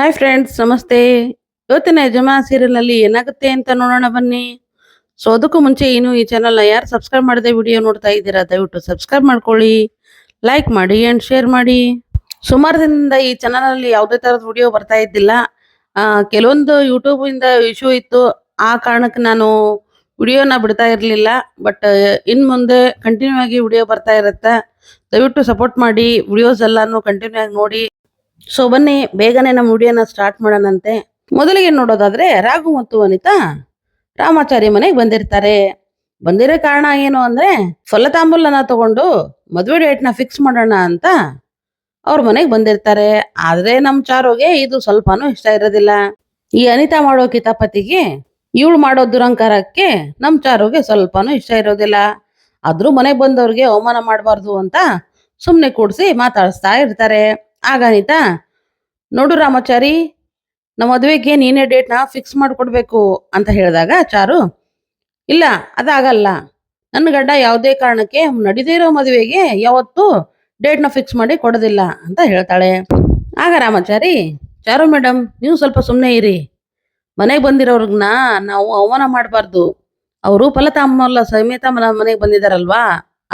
Hi friends ನಮಸ್ತೆ. ಇವತ್ತಿನ ಯಜಮಾ ಸೀರಿಯಲ್ನಲ್ಲಿ ಏನಾಗುತ್ತೆ ಅಂತ ನೋಡೋಣ ಬನ್ನಿ. ಸೊ ಅದಕ್ಕೂ ಮುಂಚೆ ಏನು ಈ ಚಾನಲ್ನ ಯಾರು ಸಬ್ಸ್ಕ್ರೈಬ್ ಮಾಡದೆ ವಿಡಿಯೋ ನೋಡ್ತಾ ಇದ್ದೀರಾ, ದಯವಿಟ್ಟು ಸಬ್ಸ್ಕ್ರೈಬ್ ಮಾಡ್ಕೊಳ್ಳಿ ಲೈಕ್ ಮಾಡಿ ಆ್ಯಂಡ್ ಶೇರ್ ಮಾಡಿ. ಸುಮಾರು ದಿನದಿಂದ ಈ ಚಾನಲಲ್ಲಿ ಯಾವುದೇ ತರದ ವಿಡಿಯೋ ಬರ್ತಾ ಇದ್ದಿಲ್ಲ. ಕೆಲವೊಂದು ಯೂಟ್ಯೂಬ್ ಇಂದ ಇಶ್ಯೂ ಇತ್ತು. ಆ ಕಾರಣಕ್ಕೆ ನಾನು ವಿಡಿಯೋನ ಬಿಡ್ತಾ ಇರಲಿಲ್ಲ. ಬಟ್ ಇನ್ ಮುಂದೆ ಕಂಟಿನ್ಯೂ ಆಗಿ ವಿಡಿಯೋ ಬರ್ತಾ ಇರುತ್ತೆ. ದಯವಿಟ್ಟು ಸಪೋರ್ಟ್ ಮಾಡಿ ವಿಡಿಯೋಸ್ ಎಲ್ಲಾನು ಕಂಟಿನ್ಯೂ ಆಗಿ ನೋಡಿ. ಸೊ ಬನ್ನಿ, ಬೇಗನೆ ನಮ್ಮ ವಿಡಿಯೋನ ಸ್ಟಾರ್ಟ್ ಮಾಡೋಣಂತೆ. ಮೊದಲಿಗೆ ನೋಡೋದಾದ್ರೆ, ರಾಘು ಮತ್ತು ವನಿತಾ ರಾಮಾಚಾರಿ ಮನೆಗೆ ಬಂದಿರ್ತಾರೆ. ಬಂದಿರೋ ಕಾರಣ ಏನು ಅಂದ್ರೆ ಫಲತಾಂಬೂಲನ ತಗೊಂಡು ಮದುವೆ ಡೇಟ್ನ ಫಿಕ್ಸ್ ಮಾಡೋಣ ಅಂತ ಅವ್ರ ಮನೆಗೆ ಬಂದಿರ್ತಾರೆ. ಆದ್ರೆ ನಮ್ ಚಾರೋಗೆ ಇದು ಸ್ವಲ್ಪನೂ ಇಷ್ಟ ಇರೋದಿಲ್ಲ. ಈ ಅನಿತಾ ಮಾಡೋ ಕಿತಾಪತಿಗೆ ಇವಳು ಮಾಡೋ ದುರಂಕಾರಕ್ಕೆ ನಮ್ ಚಾರೋಗೆ ಸ್ವಲ್ಪನೂ ಇಷ್ಟ ಇರೋದಿಲ್ಲ. ಆದ್ರೂ ಮನೆಗೆ ಬಂದವ್ರಿಗೆ ಅವಮಾನ ಮಾಡಬಾರ್ದು ಅಂತ ಸುಮ್ನೆ ಕೂಡ್ಸಿ ಮಾತಾಡಿಸ್ತಾ ಇರ್ತಾರೆ. ಆಗ ಅನಿತಾ, ನೋಡು ರಾಮಾಚಾರಿ, ನಮ್ಮ ಮದುವೆಗೆ ನೀನೇ ಡೇಟ್ನ ಫಿಕ್ಸ್ ಮಾಡಿಕೊಡ್ಬೇಕು ಅಂತ ಹೇಳಿದಾಗ ಚಾರು, ಇಲ್ಲ, ಅದಾಗಲ್ಲ. ನನ್ನ ಗಡ್ಡ ಯಾವುದೇ ಕಾರಣಕ್ಕೆ ನಡೀದೇ ಇರೋ ಮದುವೆಗೆ ಯಾವತ್ತೂ ಡೇಟ್ನ ಫಿಕ್ಸ್ ಮಾಡಿ ಕೊಡೋದಿಲ್ಲ ಅಂತ ಹೇಳ್ತಾಳೆ. ಆಗ ರಾಮಾಚಾರಿ, ಚಾರು ಮೇಡಮ್ ನೀವು ಸ್ವಲ್ಪ ಸುಮ್ಮನೆ ಇರಿ. ಮನೆಗೆ ಬಂದಿರೋರ್ಗನ್ನ ನಾವು ಅವಮಾನ ಮಾಡಬಾರ್ದು. ಅವರು ಫಲತಾಮಲ್ಲ ಸಮೇತ ಮನೆಗೆ ಬಂದಿದಾರಲ್ವಾ?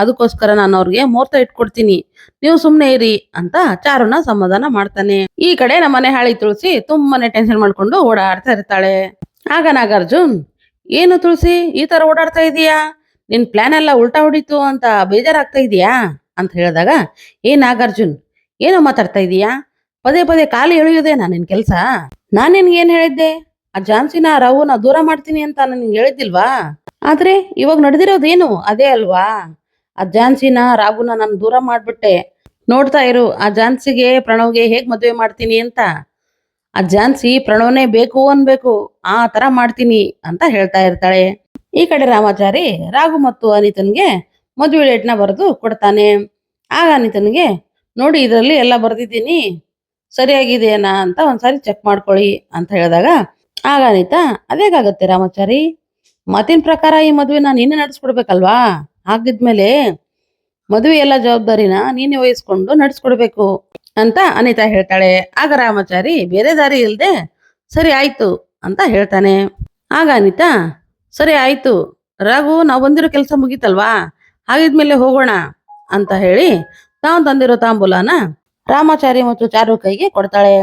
ಅದಕ್ಕೋಸ್ಕರ ನಾನು ಅವ್ರಿಗೆ ಮುಹೂರ್ತ ಇಟ್ಕೊಡ್ತೀನಿ. ನೀವು ಸುಮ್ಮನೆ ಇರಿ ಅಂತ ಚಾರುನ ಸಮಾಧಾನ ಮಾಡ್ತಾನೆ. ಈ ಕಡೆ ನಮ್ಮ ಮನೆ ಹಾಳಿ ತುಳಸಿ ತುಂಬಾನೇ ಟೆನ್ಷನ್ ಮಾಡ್ಕೊಂಡು ಓಡಾಡ್ತಾ ಇರ್ತಾಳೆ. ಆಗ ನಾಗಾರ್ಜುನ್, ಏನು ತುಳಸಿ, ಈ ತರ ಓಡಾಡ್ತಾ ಇದೀಯಾ? ನಿನ್ ಪ್ಲಾನ್ ಎಲ್ಲ ಉಲ್ಟಾ ಹೊಡಿತು ಅಂತ ಬೇಜಾರಾಗ್ತಾ ಇದೀಯಾ? ಅಂತ ಹೇಳಿದಾಗ, ಏ ನಾಗಾರ್ಜುನ್, ಏನೋ ಮಾತಾಡ್ತಾ ಇದೀಯಾ? ಪದೇ ಪದೇ ಕಾಲು ನಾನು ನಿನ್ ಕೆಲ್ಸ? ನಾನ್ ನಿನ್ಗೆ ಏನ್ ಹೇಳಿದ್ದೆ? ಆ ಝಾನ್ಸಿನ ರವುನ ದೂರ ಮಾಡ್ತೀನಿ ಅಂತ ನಿನ್ಗೆ ಹೇಳಿದ್ದಿಲ್ವಾ? ಆದ್ರೆ ಇವಾಗ ನಡೆದಿರೋದೇನು? ಅದೇ ಅಲ್ವಾ? ಆ ಝಾನ್ಸಿನ ರಾಘುನ ನಾನು ದೂರ ಮಾಡ್ಬಿಟ್ಟೆ. ನೋಡ್ತಾ ಇರು, ಆ ಝಾನ್ಸಿಗೆ ಪ್ರಣವ್ಗೆ ಹೇಗ್ ಮದುವೆ ಮಾಡ್ತೀನಿ ಅಂತ. ಆ ಝಾನ್ಸಿ ಪ್ರಣವ್ನೇ ಬೇಕು ಅನ್ಬೇಕು, ಆ ತರ ಮಾಡ್ತೀನಿ ಅಂತ ಹೇಳ್ತಾ ಇರ್ತಾಳೆ. ಈ ಕಡೆ ರಾಮಾಚಾರಿ ರಾಘು ಮತ್ತು ಅನಿತನ್ಗೆ ಮದುವೆ ಡೇಟ್ನ ಬರೆದು ಕೊಡ್ತಾನೆ. ಆಗ ಅನಿತನ್ಗೆ, ನೋಡಿ, ಇದರಲ್ಲಿ ಎಲ್ಲ ಬರೆದಿದ್ದೀನಿ, ಸರಿಯಾಗಿದೆಯೇನಾ ಅಂತ ಒಂದ್ಸಾರಿ ಚೆಕ್ ಮಾಡ್ಕೊಳ್ಳಿ ಅಂತ ಹೇಳಿದಾಗ, ಆಗ ಅನಿತಾ, ಅದೇಗಾಗತ್ತೆ ರಾಮಾಚಾರಿ? ಮಾತಿನ ಪ್ರಕಾರ ಈ ಮದುವೆನ ನೀನೇ ನಡೆಸ್ಕೊಡ್ಬೇಕಲ್ವಾ ಹಾಗಿದ್ಮೇಲೆ ಮದುವೆ ಎಲ್ಲ ಜವಾಬ್ದಾರಿನ ನೀನೇ ವಹಿಸ್ಕೊಂಡು ನಡೆಸ್ಕೊಡ್ಬೇಕು ಅಂತ ಅನಿತಾ ಹೇಳ್ತಾಳೆ. ಆಗ ರಾಮಾಚಾರಿ, ಬೇರೆ ದಾರಿ ಇಲ್ಲದೆ ಸರಿ ಆಯ್ತು ಅಂತ ಹೇಳ್ತಾನೆ. ಆಗ ಅನಿತಾ, ಸರಿ ಆಯ್ತು, ರಘು ನಾವು ಬಂದಿರೋ ಕೆಲಸ ಮುಗೀತಲ್ವಾ? ಹಾಗಿದ್ಮೇಲೆ ಹೋಗೋಣ ಅಂತ ಹೇಳಿ ತಾವು ತಂದಿರೋ ತಾಂಬೂಲನ ರಾಮಾಚಾರಿ ಮತ್ತು ಚಾರು ಕೈಗೆ ಕೊಡ್ತಾಳೆ.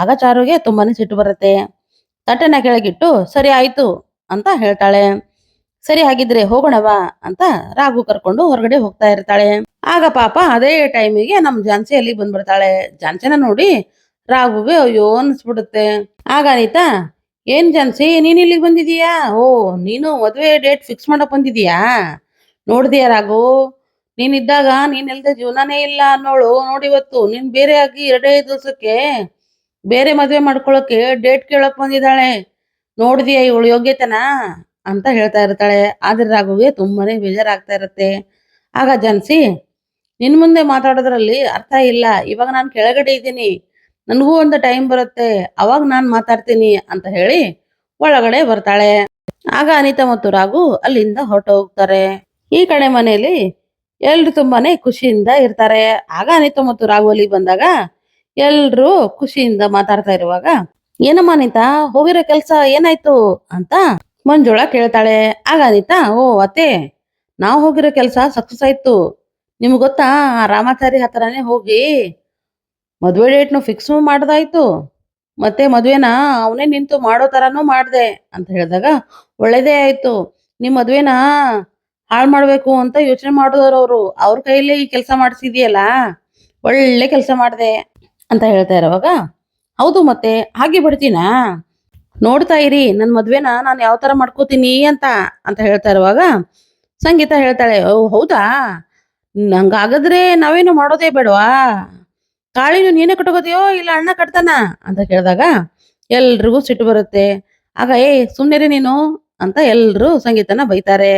ಆಗ ಚಾರುಗೆ ತುಂಬಾನೇ ಸಿಟ್ಟು ಬರುತ್ತೆ. ತಟ್ಟೆನ ಕೆಳಗಿಟ್ಟು, ಸರಿ ಆಯ್ತು ಅಂತ ಹೇಳ್ತಾಳೆ. ಸರಿ ಹಾಗಿದ್ರೆ ಹೋಗೋಣವಾ ಅಂತ ರಾಘು ಕರ್ಕೊಂಡು ಹೊರಗಡೆ ಹೋಗ್ತಾ ಇರ್ತಾಳೆ. ಆಗ ಪಾಪ ಅದೇ ಟೈಮಿಗೆ ನಮ್ ಝಾನ್ಸಿ ಅಲ್ಲಿ ಬಂದ್ಬಿಡ್ತಾಳೆ. ಜಾನ್ಸಿನ ನೋಡಿ ರಾಘುಗೆ ಅಯ್ಯೋ ಅನ್ಸ್ಬಿಡುತ್ತೆ. ಆಗ ಅನಿತಾ, ಏನ್ ಜಾನ್ಸಿ, ನೀನ್ ಇಲ್ಲಿಗೆ ಬಂದಿದೀಯಾ? ಓ, ನೀನು ಮದುವೆ ಡೇಟ್ ಫಿಕ್ಸ್ ಮಾಡಕ್ ಬಂದಿದೀಯಾ? ನೋಡಿದೀಯ ರಾಘು ನೀನಿದ್ದಾಗ ನೀನ್ ಇಲ್ದೆ ಜೀವನನೇ ಇಲ್ಲ ಅನ್ನೋಳು. ನೋಡಿ ಇವತ್ತು, ನೀನ್ ಬೇರೆ ಆಗಿ ಎರಡೇ ದಿವಸಕ್ಕೆ ಬೇರೆ ಮದ್ವೆ ಮಾಡ್ಕೊಳಕ್ಕೆ ಡೇಟ್ ಕೇಳಕ್ ಬಂದಿದ್ದಾಳೆ. ನೋಡಿದೀಯ ಇವಳು ಯೋಗ್ಯತೆನಾ? ಅಂತ ಹೇಳ್ತಾ ಇರ್ತಾಳೆ. ಆದ್ರೆ ರಾಘುವಿ ತುಂಬಾನೇ ಬೇಜಾರಾಗ್ತಾ ಇರತ್ತೆ. ಆಗ ಜನ್ಸಿ, ನಿನ್ ಮುಂದೆ ಮಾತಾಡೋದ್ರಲ್ಲಿ ಅರ್ಥ ಇಲ್ಲ. ಇವಾಗ ನಾನು ಕೆಳಗಡೆ ಇದ್ದೀನಿ. ನನಗೂ ಒಂದು ಟೈಮ್ ಬರುತ್ತೆ. ಅವಾಗ ನಾನ್ ಮಾತಾಡ್ತೀನಿ ಅಂತ ಹೇಳಿ ಒಳಗಡೆ ಬರ್ತಾಳೆ. ಆಗ ಅನಿತಾ ಮತ್ತು ರಾಘು ಅಲ್ಲಿಂದ ಹೊರಟು ಹೋಗ್ತಾರೆ ಈ ಕಡೆ ಮನೆಯಲ್ಲಿ ಎಲ್ರು ತುಂಬಾನೇ ಖುಷಿಯಿಂದ ಇರ್ತಾರೆ. ಆಗ ಅನಿತಾ ಮತ್ತು ರಾಘು ಅಲ್ಲಿ ಬಂದಾಗ ಎಲ್ರು ಖುಷಿಯಿಂದ ಮಾತಾಡ್ತಾ ಇರುವಾಗ, ಏನಮ್ಮ ಅನಿತಾ, ಹೋಗಿರೋ ಕೆಲಸ ಏನಾಯ್ತು ಅಂತ ಮಂಜುಳಾ ಕೇಳ್ತಾಳೆ. ಆಗ ಅನಿತಾ, ಓ, ಅತ್ತೆ, ನಾವು ಹೋಗಿರೋ ಕೆಲಸ ಸಕ್ಸಸ್ ಆಯ್ತು. ನಿಮ್ಗೆ ಗೊತ್ತಾ, ಆ ರಾಮಾಚಾರಿ ಹತ್ರನೇ ಹೋಗಿ ಮದ್ವೆ ಡೇಟ್ನು ಫಿಕ್ಸ್ ಮಾಡ್ದಾಯ್ತು. ಮತ್ತೆ ಮದುವೆನ ಅವನೇ ನಿಂತು ಮಾಡೋ ತರಾನು ಮಾಡ್ದೆ, ಅಂತ ಹೇಳಿದಾಗ, ಒಳ್ಳೇದೇ ಆಯ್ತು. ನಿಮ್ ಮದುವೆನ ಹಾಳು ಮಾಡಬೇಕು ಅಂತ ಯೋಚನೆ ಮಾಡಿದವ್ರು ಅವ್ರು. ಅವ್ರ ಕೈಯಲ್ಲಿ ಈ ಕೆಲಸ ಮಾಡಿಸಿದ್ಯಲ್ಲ, ಒಳ್ಳೆ ಕೆಲಸ ಮಾಡ್ದೆ, ಅಂತ ಹೇಳ್ತಾ ಇರೋವಾಗ, ಹೌದು ಮತ್ತೆ, ಹಾಗೆ ಬಿಡ್ತೀನಾ? ನೋಡ್ತಾ ಇರಿ ನನ್ನ ಮದ್ವೆನ ನಾನು ಯಾವ ತರ ಮಾಡ್ಕೋತೀನಿ ಅಂತ ಅಂತ ಹೇಳ್ತಾ ಇರುವಾಗ ಸಂಗೀತ ಹೇಳ್ತಾಳೆ, ಓ ಹೌದಾ? ಹಂಗಾಗದ್ರೆ ನಾವೇನು ಮಾಡೋದೇ ಬೇಡವಾ? ಕಾಳಿನು ನೀನೇ ಕಟ್ಕೋತೀಯೋ ಇಲ್ಲ ಅಣ್ಣ ಕಟ್ತಾನ? ಅಂತ ಕೇಳಿದಾಗ ಎಲ್ರಿಗೂ ಸಿಟ್ಟು ಬರುತ್ತೆ. ಆಗ, ಏ ಸುಮ್ಮನೆ ನೀನು ಅಂತ ಎಲ್ಲರೂ ಸಂಗೀತನ ಬೈತಾರೆ.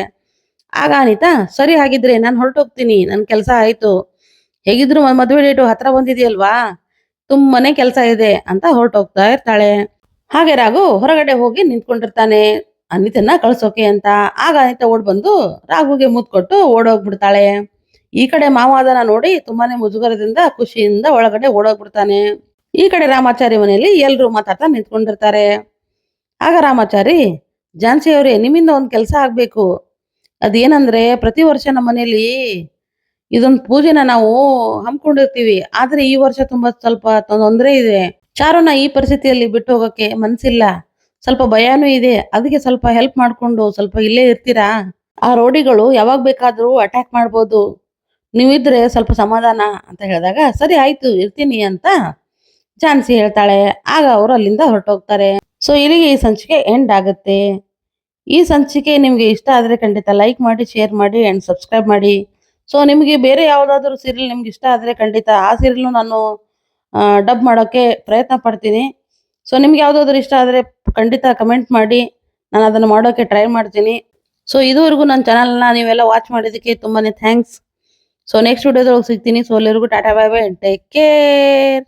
ಆಗ ಅನಿತಾ, ಸರಿ ಹಾಗಿದ್ರೆ ನಾನು ಹೊರಟೋಗ್ತೀನಿ ನನ್ನ ಕೆಲಸ ಆಯ್ತು. ಹೇಗಿದ್ರು ಮದ್ವೆ ಡೇಟು ಹತ್ರ ಬಂದಿದೆಯಲ್ವಾ? ತುಂಬಾನೇ ಕೆಲಸ ಇದೆ ಅಂತ ಹೊರಟೋಗ್ತಾ ಇರ್ತಾಳೆ. ಹಾಗೆ ರಾಘು ಹೊರಗಡೆ ಹೋಗಿ ನಿಂತ್ಕೊಂಡಿರ್ತಾನೆ. ಅನಿತನ್ನ ಕಳ್ಸೋಕೆ ಅಂತ. ಆಗ ಅನಿತ ಓಡ್ ಬಂದು ರಾಘುಗೆ ಮುದ್ದು ಕೊಟ್ಟು ಓಡೋಗ್ಬಿಡ್ತಾಳೆ. ಈ ಕಡೆ ಮಾವಾದನ ನೋಡಿ ತುಂಬಾನೇ ಮುಜುಗರದಿಂದ ಖುಷಿಯಿಂದ ಒಳಗಡೆ ಓಡೋಗ್ಬಿಡ್ತಾನೆ. ಈ ಕಡೆ ರಾಮಾಚಾರಿ ಮನೆಯಲ್ಲಿ ಎಲ್ರು ಮಾತಾಡ್ತಾ ನಿಂತ್ಕೊಂಡಿರ್ತಾರೆ. ಆಗ ರಾಮಾಚಾರಿ ಝಾನ್ಸಿ ಅವರೇ ನಿಮ್ಮಿಂದ ಒಂದು ಕೆಲಸ ಆಗ್ಬೇಕು. ಅದೇನಂದ್ರೆ, ಪ್ರತಿ ವರ್ಷ ನಮ್ಮ ಮನೆಯಲ್ಲಿ ಇದೊಂದು ಪೂಜೆನ ನಾವು ಹಮ್ಮಿಕೊಂಡಿರ್ತೀವಿ ಆದ್ರೆ ಈ ವರ್ಷ ತುಂಬಾ ಸ್ವಲ್ಪ ತೊಂದರೆ ಇದೆ. ಚಾರುನ ಈ ಪರಿಸ್ಥಿತಿಯಲ್ಲಿ ಬಿಟ್ಟು ಹೋಗಕ್ಕೆ ಮನ್ಸಿಲ್ಲ. ಸ್ವಲ್ಪ ಭಯನೂ ಇದೆ. ಅದಕ್ಕೆ ಸ್ವಲ್ಪ ಹೆಲ್ಪ್ ಮಾಡ್ಕೊಂಡು ಸ್ವಲ್ಪ ಇಲ್ಲೇ ಇರ್ತೀರಾ? ಆ ರೋಡಿಗಳು ಯಾವಾಗ ಬೇಕಾದರೂ ಅಟ್ಯಾಕ್ ಮಾಡ್ಬೋದು. ನೀವಿದ್ರೆ ಸ್ವಲ್ಪ ಸಮಾಧಾನ ಅಂತ ಹೇಳಿದಾಗ, ಸರಿ ಆಯ್ತು, ಇರ್ತೀನಿ ಅಂತ ಝಾನ್ಸಿ ಹೇಳ್ತಾಳೆ. ಆಗ ಅವರು ಅಲ್ಲಿಂದ ಹೊರಟೋಗ್ತಾರೆ. ಸೊ ಇಲ್ಲಿಗೆ ಈ ಸಂಚಿಕೆ ಎಂಡ್ ಆಗುತ್ತೆ. ಈ ಸಂಚಿಕೆ ನಿಮಗೆ ಇಷ್ಟ ಆದರೆ ಖಂಡಿತ ಲೈಕ್ ಮಾಡಿ ಶೇರ್ ಮಾಡಿ ಆ್ಯಂಡ್ ಸಬ್ಸ್ಕ್ರೈಬ್ ಮಾಡಿ. ಸೊ ನಿಮಗೆ ಬೇರೆ ಯಾವುದಾದ್ರೂ ಸೀರಿಯಲ್ ನಿಮ್ಗೆ ಇಷ್ಟ ಆದರೆ ಖಂಡಿತ ಆ ಸೀರಿಯಲ್ನು ನಾನು ಡಬ್ ಮಾಡೋಕ್ಕೆ ಪ್ರಯತ್ನ ಪಡ್ತೀನಿ. ಸೊ ನಿಮ್ಗೆ ಯಾವುದಾದ್ರು ಇಷ್ಟ ಆದರೆ ಖಂಡಿತ ಕಮೆಂಟ್ ಮಾಡಿ. ನಾನು ಅದನ್ನು ಮಾಡೋಕ್ಕೆ ಟ್ರೈ ಮಾಡ್ತೀನಿ. ಸೊ ಇದುವರೆಗೂ ನನ್ನ ಚಾನಲ್ನ ನೀವೆಲ್ಲ ವಾಚ್ ಮಾಡಿದ್ದಕ್ಕೆ ತುಂಬಾ ಥ್ಯಾಂಕ್ಸ್ ಸೊ ನೆಕ್ಸ್ಟ್ ವಿಡಿಯೋದೊಳಗೆ ಸಿಗ್ತೀನಿ. ಸೊ ಎಲ್ಲರಿಗೂ tata bye bye take care